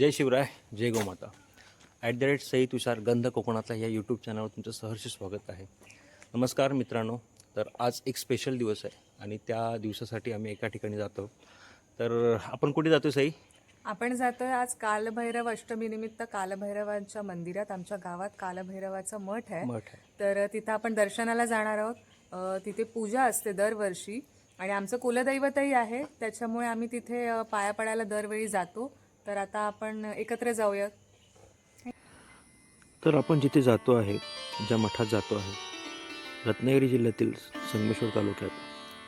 जय शिवराय जय गोमाता. At the rate Sai Tushar Gandh कोकणातला या यूट्यूब चॅनलवर तुमचं सहर्ष स्वागत आहे. नमस्कार मित्रांनो तर आज एक स्पेशल दिवस आहे आणि त्या दिवसासाठी आम्ही एका ठिकाणी जातो. तर आपण कुठे जातो सई? आपण जातोय आज कालभैरव अष्टमी निमित्त कालभैरवांच्या मंदिरात. आमच्या गावात कालभैरवाचं मठ आहे. मठ आहे. तर तिथं आपण दर्शनाला जाणार आहोत. अ, तिथे पूजा असते दरवर्षी. आणि आमचं कुलदैवतही आहे. त्याच्यामुळे आम्ही तिथे अ, पाया पडायला दरवेळी जातो. तर आता आपण एकत्र जाऊयात. तर आपण जिथे जातो आहे ज्या मठात जातो आहे रत्नागिरी जिल्ह्यातील संगमेश्वर तालुक्यात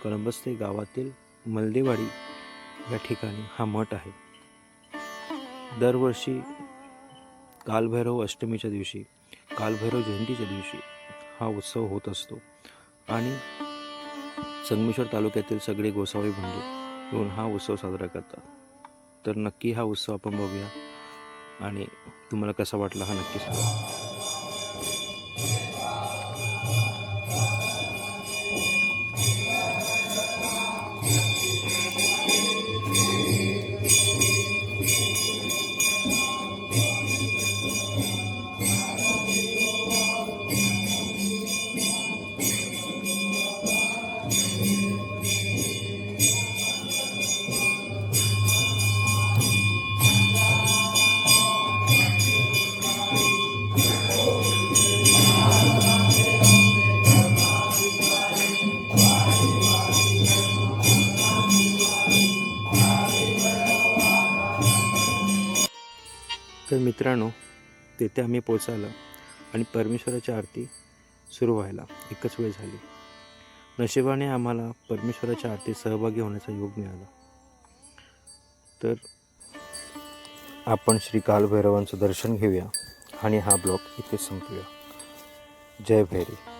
कळंबस्ते गावातील मलदेवाडी या ठिकाणी हा मठ आहे. दरवर्षी कालभैरव अष्टमीच्या दिवशी कालभैरव जयंतीच्या दिवशी हा उत्सव होत असतो. आणि संगमेश्वर तालुक्यातील सगळे गोसावी बंधू येऊन हा उत्सव साजरा करतात. तर नक्की हा उत्सव आपण बघूया. आणि तुम्हाला कसा वाटला हा नक्की सांगा तर मित्रांनो तेथे आम्ही पोचायला आणि परमेश्वराची आरती सुरू व्हायला एकच वेळ झाली. नशिबाने आम्हाला परमेश्वराच्या आरतीत सहभागी होण्याचा योग मिळाला. तर आपण श्री कालभैरवांचं दर्शन घेऊया आणि हा ब्लॉग इथे संपूया. जय भैरी.